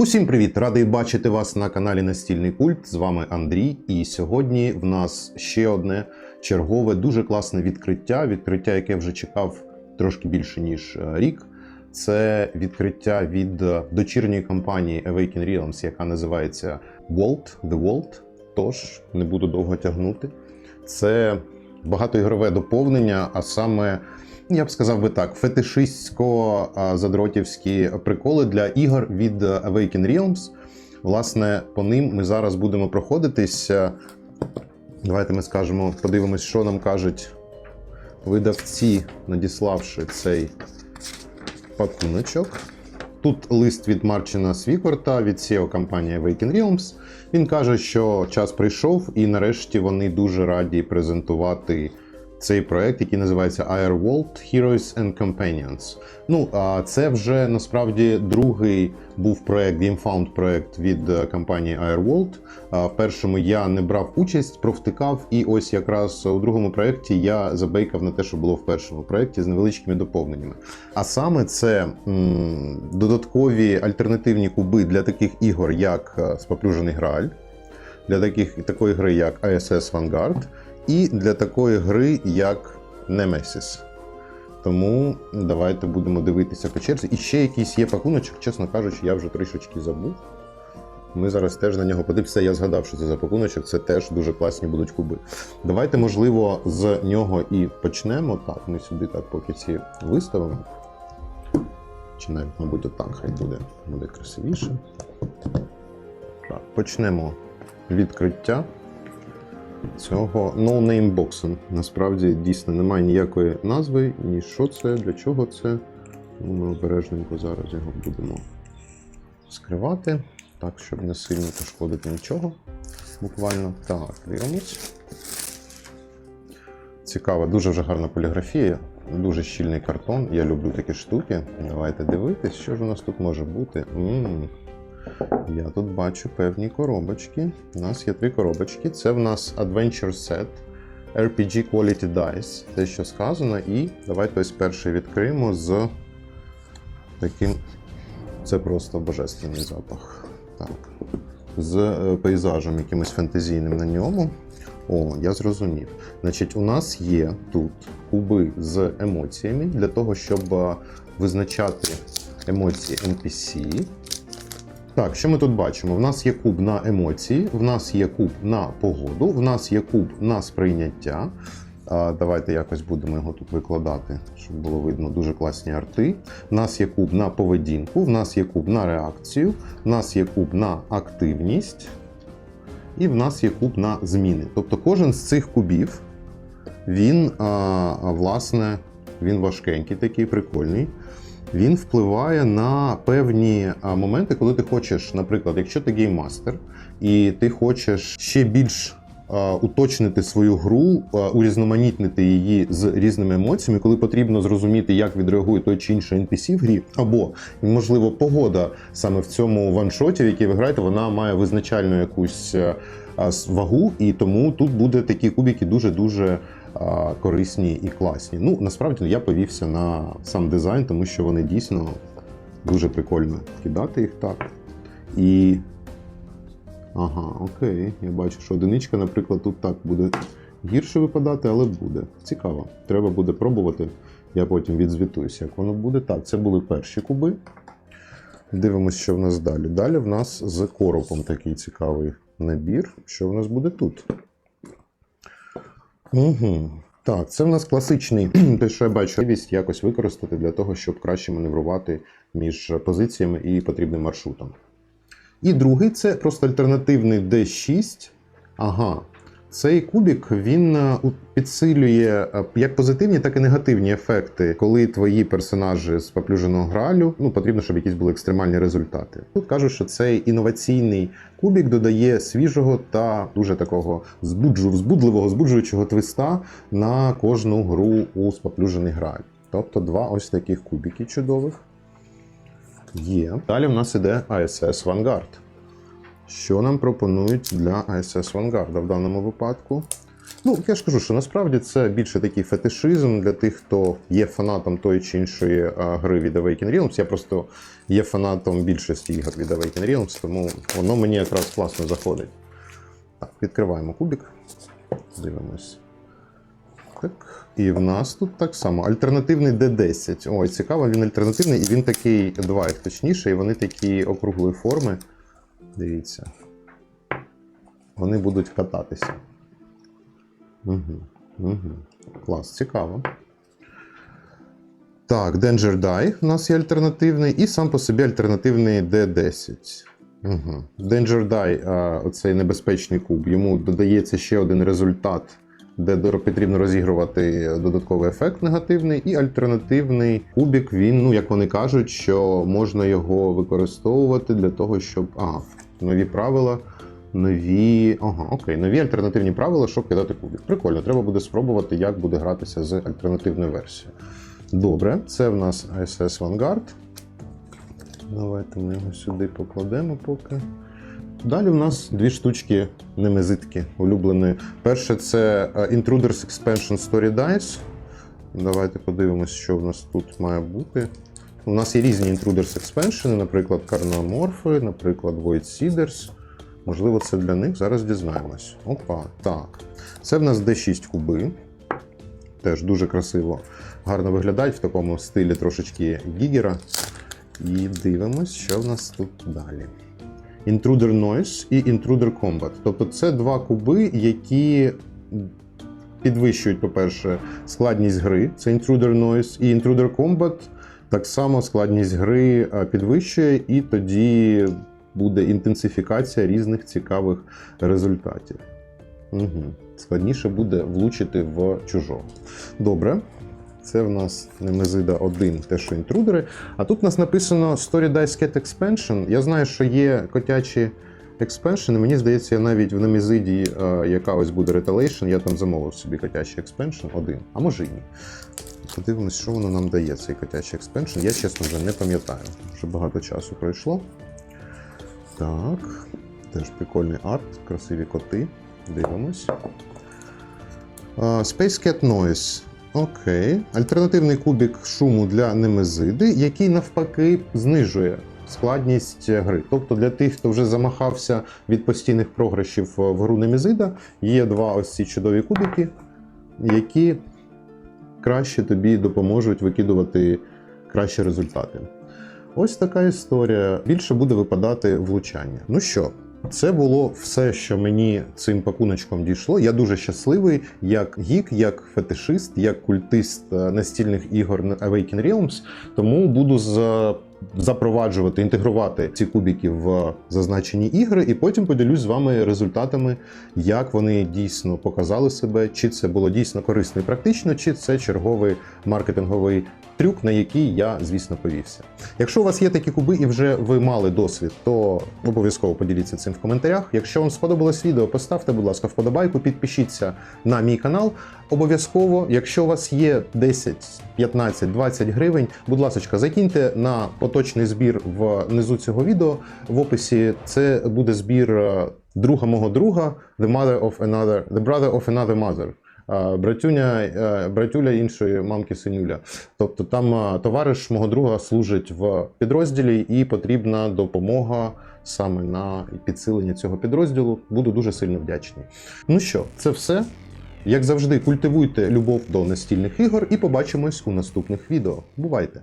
Усім привіт! Радий бачити вас на каналі Настільний Культ. З вами Андрій. І сьогодні в нас ще одне чергове дуже класне відкриття. Відкриття, яке вже чекав трошки більше ніж е, рік. Це відкриття від дочірньої компанії Awaken Realms, яка називається Vault, The Vault. Тож не буду довго тягнути. Це багатоігрове доповнення, а саме я б сказав би так, фетишистсько-задротівські приколи для ігор від Awaken Realms. Власне, по ним ми зараз будемо проходитись. Давайте ми скажемо, подивимось, що нам кажуть видавці, надіславши цей пакуночок. Тут лист від Марчина Свікорта від SEO компанії Awaken Realms. Він каже, що час прийшов, і нарешті вони дуже раді презентувати цей проект, який називається Air World Heroes and Companions. Ну, а це вже насправді другий був проект, GameFound проект від е, компанії Air World. В першому я не брав участь, провтикав, і ось якраз у другому проєкті я забейкав на те, що було в першому проєкті з невеличкими доповненнями. А саме це м, додаткові альтернативні куби для таких ігор, як е, Споплюжений Грааль, для таких, такої гри, як ISS Vanguard, і для такої гри, як Nemesis. Тому давайте будемо дивитися по черзі. І ще якийсь є пакуночок, чесно кажучи, я вже трішечки забув. Ми зараз теж на нього подивимося. Я згадав, що це за пакуночок, це теж дуже класні будуть куби. Давайте, можливо, з нього і почнемо. Так, ми сюди так поки ці виставимо. Чи навіть, мабуть, отак хай буде, буде красивіше. Так, почнемо відкриття цього боксу. Насправді дійсно немає ніякої назви, ні що це, для чого це. Тому ми обережненько зараз його будемо скривати, так, щоб не сильно пошкодити нічого. Буквально так, дивимось. Цікава, дуже вже гарна поліграфія, дуже щільний картон. Я люблю такі штуки. Давайте дивитись, що ж у нас тут може бути. м я тут бачу певні коробочки. У нас є три коробочки. Це в нас Adventure Set, RPG Quality Dice, те, що сказано. І давайте ось перший відкриємо з таким. Це просто божественний запах. Так. З е, пейзажем якимось фентезійним на ньому. О, я зрозумів. Значить, у нас є тут куби з емоціями для того, щоб е, визначати емоції NPC. Так, що ми тут бачимо? В нас є куб на емоції, в нас є куб на погоду, в нас є куб на сприйняття. Давайте якось будемо його тут викладати, щоб було видно дуже класні арти. В нас є куб на поведінку, в нас є куб на реакцію, в нас є куб на активність, і в нас є куб на зміни. Тобто кожен з цих кубів, він, власне, він важкенький, такий прикольний він впливає на певні моменти, коли ти хочеш, наприклад, якщо ти гейммастер, і ти хочеш ще більш уточнити свою гру, урізноманітнити її з різними емоціями, коли потрібно зрозуміти, як відреагує той чи інший NPC в грі, або можливо погода саме в цьому ваншоті, в який ви граєте, вона має визначальну якусь вагу, і тому тут буде такі кубики дуже дуже корисні і класні. Ну, насправді я повівся на сам дизайн, тому що вони дійсно дуже прикольно кидати їх так. І. Ага, окей. Я бачу, що одиничка, наприклад, тут так буде гірше випадати, але буде. Цікаво. Треба буде пробувати. Я потім відзвітуюся, як воно буде. Так, це були перші куби. Дивимось, що в нас далі. Далі в нас з коропом такий цікавий набір. Що в нас буде тут? Угу. Так, це в нас класичний, те, що я бачу, можливість якось використати для того, щоб краще маневрувати між позиціями і потрібним маршрутом. І другий це просто альтернативний D6. Ага. Цей кубік він е, підсилює е, як позитивні, так і негативні ефекти, коли твої персонажі з поплюженого гралю, ну потрібно, щоб якісь були екстремальні результати. Тут кажуть, що цей інноваційний кубік додає свіжого та дуже такого збуджу, збудливого, збуджуючого твиста на кожну гру у споплюжений граль. Тобто два ось таких кубики чудових. Є. Далі в нас іде ISS Vanguard. Що нам пропонують для ISS Vanguard в даному випадку? Ну, я ж кажу, що насправді це більше такий фетишизм для тих, хто є фанатом тої чи іншої а, гри від Awaken Realms. Я просто є фанатом більшості ігор від Awaken Realms, тому воно мені якраз класно заходить. Так, відкриваємо кубик. Дивимось. Так. І в нас тут так само альтернативний D10. Ой, цікаво, він альтернативний, і він такий, два їх точніше, і вони такі округлої форми. Дивіться. Вони будуть кататися. Угу. Угу. Клас, цікаво. Так, Danger Die у нас є альтернативний, і сам по собі альтернативний D10. Угу. Danger Die, оцей небезпечний куб, йому додається ще один результат, де потрібно розігрувати додатковий ефект негативний, і альтернативний кубік, він, ну як вони кажуть, що можна його використовувати для того, щоб. Ага, нові правила. Нові. Ага, окей, нові альтернативні правила, щоб кидати кубик. Прикольно, треба буде спробувати, як буде гратися з альтернативною версією. Добре, це в нас ISS Vanguard. Давайте ми його сюди покладемо поки. Далі в нас дві штучки немезитки улюблені. Перше це е, Intruders Expansion Story Dice. Давайте подивимось, що в нас тут має бути. У нас є різні Intruders Expansion, наприклад, Карноморфи, наприклад, Void Seeders. Можливо, це для них. Зараз дізнаємось. Опа, так. Це в нас D6 куби. Теж дуже красиво, гарно виглядають в такому стилі трошечки гігера. І дивимось, що в нас тут далі. Intruder Noise і Intruder Combat. Тобто це два куби, які підвищують, по-перше, складність гри. Це Intruder Noise і Intruder Combat. Так само складність гри підвищує, і тоді буде інтенсифікація різних цікавих результатів. Угу. Складніше буде влучити в чужого. Добре. Це в нас Немезида 1, те, що інтрудери. А тут у нас написано Story Dice Cat Expansion. Я знаю, що є котячі експеншени. Мені здається, я навіть в Немезиді, яка ось буде Retaliation, я там замовив собі котячий експеншн один, а може і ні. Подивимось, що воно нам дає, цей котячий експеншн. Я, чесно, вже не пам'ятаю. Вже багато часу пройшло. Так, теж прикольний арт, красиві коти. Дивимось. А, Space Cat Noise. Окей. Альтернативний кубік шуму для немезиди, який навпаки знижує складність гри. Тобто для тих, хто вже замахався від постійних програшів в гру Немезида, є два ось ці чудові кубики, які краще тобі допоможуть викидувати кращі результати. Ось така історія. Більше буде випадати влучання. Ну що, це було все, що мені цим пакуночком дійшло. Я дуже щасливий, як гік, як фетишист, як культист е, настільних ігор Awaken Realms. Тому буду за. Запроваджувати, інтегрувати ці кубики в зазначені ігри, і потім поділюсь з вами результатами, як вони дійсно показали себе, чи це було дійсно корисно і практично, чи це черговий маркетинговий трюк, на який я, звісно, повівся. Якщо у вас є такі куби і вже ви мали досвід, то обов'язково поділіться цим в коментарях. Якщо вам сподобалось відео, поставте, будь ласка, вподобайку, підпишіться на мій канал. Обов'язково, якщо у вас є 10, 15, 20 гривень, будь ласка, закиньте на поточний збір внизу цього відео. В описі це буде збір е, друга мого друга, the mother of another, the brother of another mother. Е, Братюня, е, братюля іншої мамки синюля. Тобто там товариш мого друга служить в підрозділі і потрібна допомога саме на підсилення цього підрозділу. Буду дуже сильно вдячний. Ну що, це все. Як завжди, культивуйте любов до настільних ігор і побачимось у наступних відео. Бувайте!